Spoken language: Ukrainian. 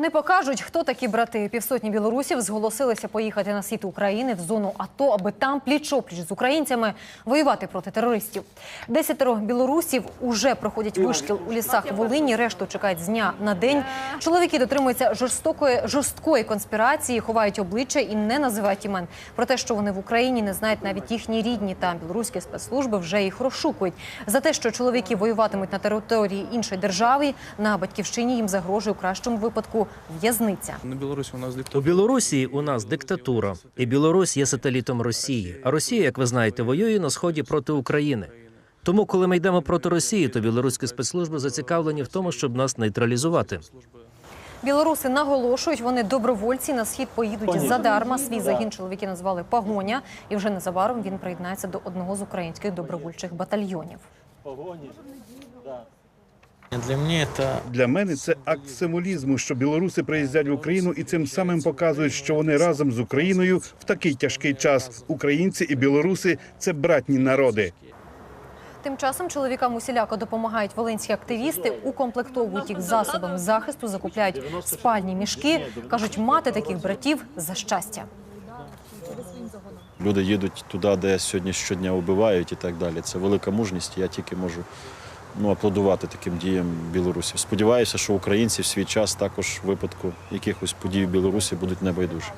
Вони покажуть, хто такі брати. Півсотні білорусів зголосилися поїхати на схід України в зону АТО, аби там пліч-опліч з українцями воювати проти терористів. Десятеро білорусів уже проходять вишкіл у лісах Волині. Решту чекають з дня на день. Чоловіки дотримуються жорстокої жорсткої конспірації, ховають обличчя і не називають імен. Про те, що вони в Україні не знають навіть їхні рідні та білоруські спецслужби вже їх розшукують. За те, що чоловіки воюватимуть на території іншої держави, на батьківщині їм загрожує у кращому випадку в'язниця. На Білорусі у нас У. Білорусі у нас диктатура, і Білорусь є сателітом Росії. А Росія, як ви знаєте, воює на сході проти України. Тому, коли ми йдемо проти Росії, то білоруські спецслужби зацікавлені в тому, щоб нас нейтралізувати. Білоруси наголошують, вони добровольці на схід поїдуть задарма. Свій загін чоловіки назвали погоня, і вже незабаром він приєднається до одного з українських добровольчих батальйонів. Это Для мене це акт символізму, що білоруси приїздять в Україну і цим самим показують, що вони разом з Україною в такий тяжкий час. Українці і білоруси це братні народи. Тим часом чоловікам усіляко допомагають волинські активісти, укомплектовують їх засобами захисту, закупляють спальні мішки. кажуть, мати таких братів за щастя. Люди їдуть туди, де сьогодні щодня вбивають і так далі. Це велика мужність. Я тільки можу ну, аплодувати таким діям білорусів. Сподіваюся, що українці в свій час також в випадку якихось подій в Білорусі будуть небайдужі.